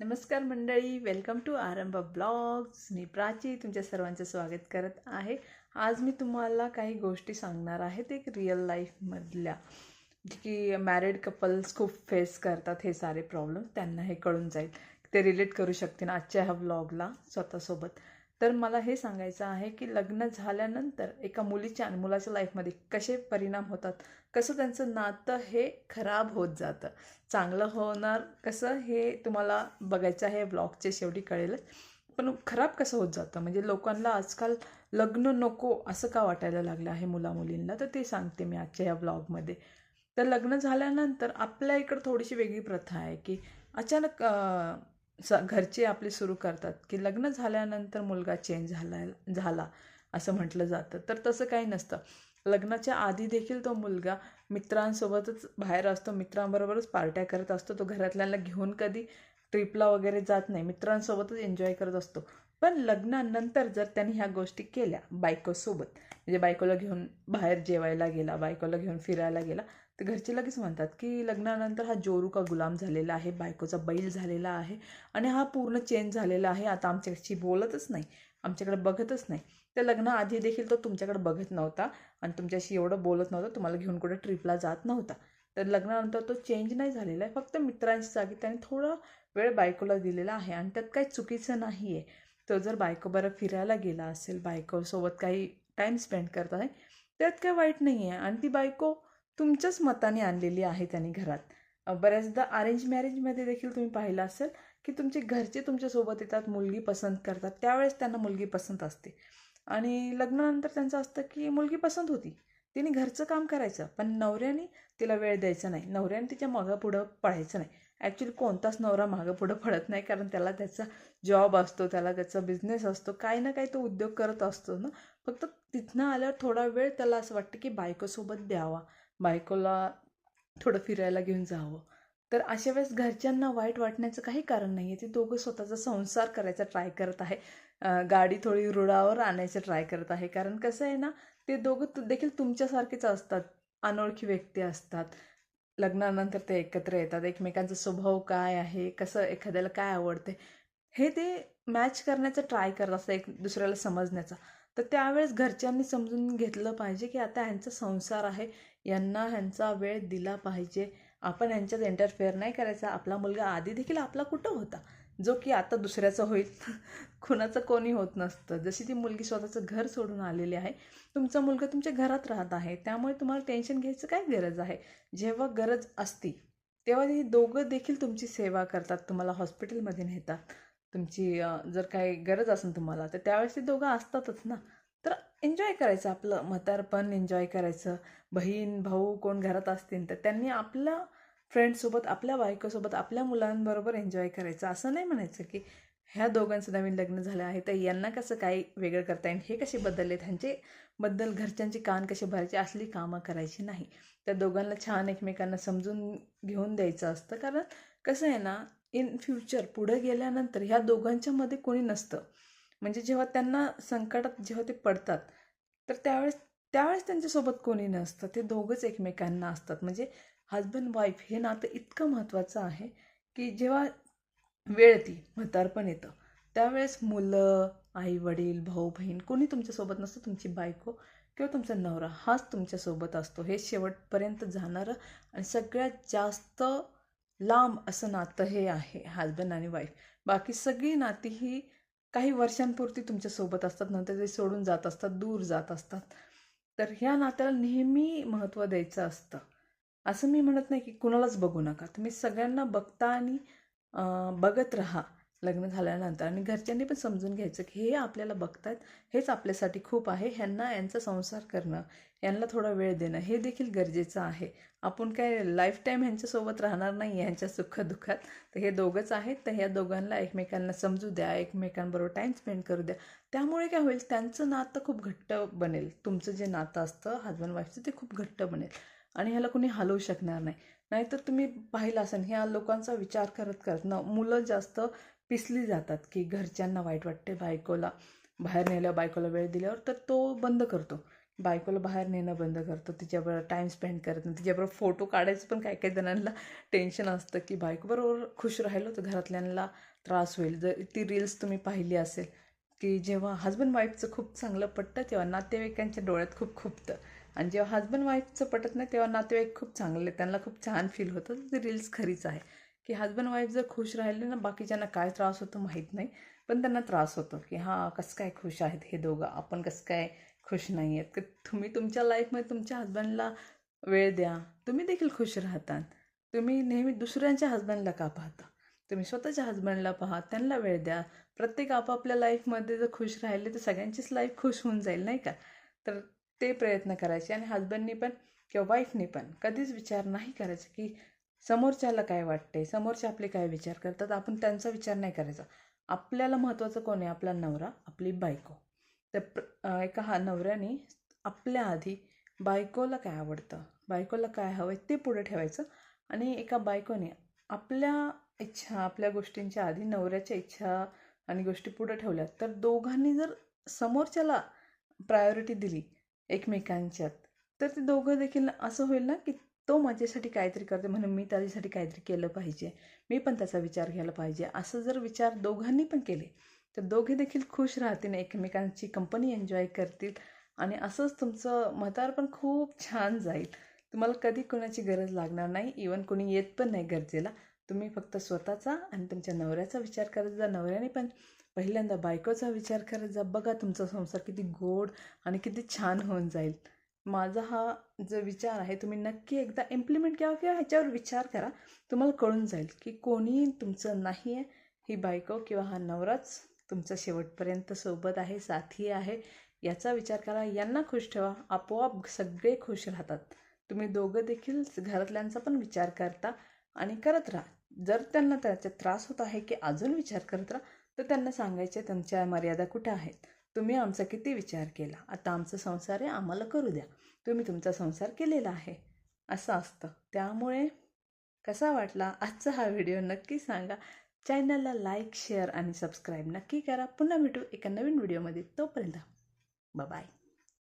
नमस्कार मंडळी welcome to आरंभ ब्लॉग्स मी प्राची तुमच्या सर्वांचं स्वागत करत आहे. आज मी तुम्हाला काही गोष्टी सांगणार आहेत एक रिअल लाईफमधल्या की मॅरिड कपल्स खूप फेस करतात हे सारे प्रॉब्लेम त्यांना हे कळून जाईल. ते रिलेट करू शकतील आजच्या ह्या ब्लॉगला स्वतःसोबत. तर मला हे सांगायचं आहे की लग्न झाल्यानंतर एका मुलीच्या आणि मुलाच्या लाईफमध्ये कसे परिणाम होतात? कसं त्यांचं नातं हे खराब होत जातं? चांगलं होणार कसं हे तुम्हाला बघायचं आहे ब्लॉगच्या शेवटी कळेलच. पण खराब कसं होत जातं? म्हणजे लोकांना आजकाल लग्न नको असं का वाटायला लागलं आहे मुलामुलींना? तर ते सांगते मी आजच्या या ब्लॉगमध्ये. तर लग्न झाल्यानंतर आपल्या इकडं थोडीशी वेगळी प्रथा आहे की अचानक स घरचे आपले सुरू करतात की लग्न झाल्यानंतर मुलगा चेंज झाला झाला असं म्हटलं जातं. तर तसं काही नसतं. लग्नाच्या आधी देखील तो मुलगा मित्रांसोबतच बाहेर असतो मित्रांबरोबरच पार्ट्या करत असतो. तो घरातल्यांना घेऊन कधी ट्रिपला वगैरे जात नाही. मित्रांसोबतच एन्जॉय करत असतो. पण लग्नानंतर जर त्यांनी ह्या गोष्टी केल्या बायकोसोबत म्हणजे बायकोला घेऊन बाहेर जेवायला गेला बायकोला घेऊन फिरायला गेला तर घरचे लगेच म्हणतात की लग्नानंतर हा जोरू का गुलाम झालेला आहे बायकोचा बैल झालेला आहे आणि हा पूर्ण चेंज झालेला आहे आता आमच्याशी बोलतच नाही आमच्याकडे बघतच नाही. तर लग्नाआधी देखील तो तुमच्याकडे बघत नव्हता आणि तुमच्याशी एवढं बोलत नव्हतं तुम्हाला घेऊन कुठे ट्रिपला जात नव्हता. तर लग्नानंतर तो चेंज नाही झालेला आहे फक्त मित्रांच्या जागी त्याने थोडा वेळ बायकोला दिलेला आहे आणि त्यात काही चुकीचं नाही आहे तो जर बायको बरं फिरायला गेला असेल बायकोसोबत काही टाईम स्पेंड करत आहे त्यात काही वाईट नाही आहे आणि ती बायको तुमच्याच मताने आणलेली आहे त्यांनी घरात. बऱ्याचदा अरेंज मॅरेजमध्ये देखील तुम्ही पाहिलं असेल की तुमचे घरचे तुमच्यासोबत येतात मुलगी पसंत करतात. त्यावेळेस त्यांना मुलगी पसंत असते. आणि लग्नानंतर त्यांचं असतं की मुलगी पसंत होती. तिने घरचं काम करायचं पण नवऱ्याने तिला वेळ द्यायचा नाही. नवऱ्याने तिच्या मागं पुढं पळायचं नाही. ॲक्च्युली कोणताच नवरा मागं पुढं पडत नाही कारण त्याला त्याचा जॉब असतो त्याला त्याचा बिझनेस असतो काही ना काही तो उद्योग करत असतो ना. फक्त तिथनं आल्यावर थोडा वेळ त्याला असं वाटतं की बायकोसोबत द्यावा बायकोला थोडं फिरायला घेऊन जावं. तर अशा वेळेस घरच्यांना वाईट वाटण्याचं काही कारण नाही आहे ते दोघं स्वतःचा संसार करायचा ट्राय करत आहे. गाडी थोडी रुळावर आणायचं ट्राय करत आहे. कारण कसं आहे ना ते दोघं देखील तुमच्यासारखेच असतात. अनोळखी व्यक्ती असतात. लग्नानंतर ते एकत्र येतात एकमेकांचा स्वभाव काय आहे कसं एखाद्याला काय आवडते हे ते मॅच करण्याचा ट्राय करत असतात एक दुसऱ्याला समजण्याचा. तर त्यावेळेस घरच्यांनी समजून घेतलं पाहिजे की आता ह्यांचा संसार आहे यांना ह्यांचा वेळ दिला पाहिजे. आपण ह्यांच्यात इंटरफेअर नाही करायचा. आपला मुलगा आधी देखील आपला कुठं होता? जो की आता दुसऱ्याचा होईल. कुणाचं कोणी होत नसतं. जशी ती मुलगी स्वतःचं घर सोडून आलेली आहे तुमचा मुलगा तुमच्या घरात राहत आहे त्यामुळे तुम्हाला टेन्शन घ्यायचं काय गरज आहे? जेव्हा गरज असती तेव्हा ही दोघं देखील तुमची सेवा करतात तुम्हाला हॉस्पिटलमध्ये नेतात. तुमची जर काही गरज असेल तुम्हाला तर त्यावेळेस ते दोघं असतातच ना. तर एन्जॉय करायचं आपलं म्हातारपण एन्जॉय करायचं. बहीण भाऊ कोण घरात असतील तर त्यांनी आपलं फ्रेंडसोबत आपल्या बायकोसोबत आपल्या मुलांबरोबर एन्जॉय करायचं. असं नाही म्हणायचं की ह्या दोघांचं नवीन लग्न झालं आहे तर यांना कसं काय वेगळं करता येईल? हे कसे बदलले त्यांचे बद्दल घरच्यांचे कान कसे भरायचे? असली कामं करायची नाही. त्या दोघांना छान एकमेकांना समजून घेऊन द्यायचं असतं. कारण कसं आहे ना इन फ्युचर पुढे गेल्यानंतर ह्या दोघांच्यामध्ये कोणी नसतं. म्हणजे जेव्हा त्यांना संकटात जेव्हा ते पडतात तर त्यावेळेस त्यावेळेस त्यांच्यासोबत कोणी नसतं. ते दोघंच एकमेकांना असतात. म्हणजे हजबंड वाईफ हे नातं इतकं महत्त्वाचं आहे की जेव्हा वेळ ती म्हातारपण येतं त्यावेळेस मुलं आई वडील भाऊ बहीण कोणी तुमच्यासोबत नसतं तुमची बायको किंवा तुमचा नवरा हाच तुमच्यासोबत असतो. हे शेवटपर्यंत जाणारं आणि सगळ्यात जास्त लांब असं नातं हे आहे हजबंड आणि वाईफ बाकी सगळी नाती ही काही वर्षांपुरती तुमच्यासोबत असतात नंतर ते सोडून जात असतात दूर जात असतात. तर ह्या नात्याला नेहमी महत्त्व द्यायचं असतं. असं मी म्हणत नाही की कुणालाच बघू नका. तुम्ही सगळ्यांना बघता आणि बघत राहा लग्न झाल्यानंतर. आणि घरच्यांनी पण समजून घ्यायचं की हे आपल्याला बघतात हेच आपल्यासाठी खूप आहे. ह्यांना यांचा संसार करणं यांना थोडा वेळ देणं हे देखील गरजेचं आहे. आपण काय लाईफ टाईम ह्यांच्यासोबत राहणार नाही ह्यांच्या सुखदुःखात. तर हे दोघंच आहेत. तर ह्या दोघांना एकमेकांना समजू द्या एकमेकांबरोबर टाईम स्पेंड करू द्या. त्यामुळे काय होईल? त्यांचं नातं खूप घट्ट बनेल. तुमचं जे नातं असतं हजबंड वाईफचं ते खूप घट्ट बनेल. आणि ह्याला कुणी हलवू शकणार नाही. नाहीतर तुम्ही पाहिलं असेल ह्या लोकांचा विचार करत करत ना मुलं जास्त पिसली जातात की घरच्यांना वाईट वाटते बायकोला. बाहेर नेल्यावर बायकोला वेळ दिल्यावर तर तो बंद करतो. बायकोला बाहेर नेणं बंद करतो. तिच्याबरोबर टाईम स्पेंड करत नाही. तिच्याबरोबर फोटो काढायचं पण काही काही जणांना टेन्शन असतं की बायकोबरोबर खुश राहिलो तर घरातल्यांना त्रास होईल. जर ती रील्स तुम्ही पाहिली असेल की जेव्हा हजबंड वाईफचं खूप चांगलं पटतं तेव्हा नातेवाईकांच्या डोळ्यात खूप खुपतं. आणि जेव्हा हजबंड वाईफचं पटत नाही तेव्हा नातेवाईक खूप चांगले त्यांना खूप छान फील होतं. ती रील्स खरीच आहे. की हजबंड वाईफ जर खुश राहिले ना बाकीच्यांना काय त्रास होतो माहीत नाही. पण त्यांना त्रास होतो की हां कसं काय खुश आहेत हे दोघं? आपण कसं काय खुश नाही आहेत? की तुम्ही तुमच्या लाईफमध्ये तुमच्या हजबंडला वेळ द्या. तुम्ही देखील खुश राहतात. तुम्ही नेहमी दुसऱ्यांच्या हजबंडला का पाहता? तुम्ही स्वतःच्या हजबंडला पहा त्यांना वेळ द्या. प्रत्येक आपापल्या लाईफमध्ये जर खुश राहिले तर सगळ्यांचीच लाईफ खुश होऊन जाईल नाही का? तर ते प्रयत्न करायचे आणि हजबंडनी पण किंवा वाईफनी पण कधीच विचार नाही करायचा की समोरच्याला काय वाटते समोरचे आपले काय विचार करतात आपण त्यांचा विचार नाही करायचा. आपल्याला महत्त्वाचं कोण आहे? आपला नवरा आपली बायको. तर प्र एका हा नवऱ्याने आपल्या आधी बायकोला काय आवडतं? बायकोला काय हवं आहे ते पुढे ठेवायचं आणि एका बायकोने आपल्या इच्छा आपल्या गोष्टींच्या आधी नवऱ्याच्या इच्छा आणि गोष्टी पुढे ठेवल्या तर दोघांनी जर समोरच्याला प्रायोरिटी दिली एकमेकांच्यात. तर ते दोघं देखील असं होईल ना की तो माझ्यासाठी काहीतरी करते म्हणून मी त्याच्यासाठी काहीतरी केलं पाहिजे. मी पण त्याचा विचार घ्यायला पाहिजे. असं जर विचार दोघांनी पण केले तर दोघे देखील खुश राहतील एकमेकांची कंपनी एन्जॉय करतील आणि असंच तुमचं म्हातार पण खूप छान जाईल. तुम्हाला कधी कोणाची गरज लागणार नाही इवन कोणी येत पण नाही गरजेला. तुम्ही फक्त स्वतःचा आणि तुमच्या नवऱ्याचा विचार करत जा. नवऱ्याने पण पहिल्यांदा बायकोचा विचार करत जा बघा तुमचा संसार किती गोड आणि किती छान होऊन जाईल. माझा हा जो विचार आहे तुम्ही नक्की एकदा इम्प्लिमेंट करा किंवा ह्याच्यावर विचार करा. तुम्हाला कळून जाईल की कोणी तुमचं नाही आहे ही बायको किंवा हा नवराच तुमचं शेवटपर्यंत सोबत आहे साथी आहे. याचा विचार करा यांना खुश ठेवा आपोआप सगळे खुश राहतात. तुम्ही दोघं देखील घरातल्यांचा पण विचार करता आणि करत राहा. जर त्यांना त्याचा त्रास होत आहे की अजून विचार करत राहा तर त्यांना सांगायचे त्यांच्या मर्यादा कुठे आहेत? तुम्ही आमचा किती विचार केला? आता आमचा संसार आहे आम्हाला करू द्या. तुम्ही तुमचा संसार केलेला आहे. असं असतं. त्यामुळे कसा वाटला आजचा हा व्हिडिओ नक्की सांगा. चॅनलला लाईक शेअर आणि सबस्क्राईब नक्की करा. पुन्हा भेटू एका नवीन व्हिडिओमध्ये. तोपर्यंत बाय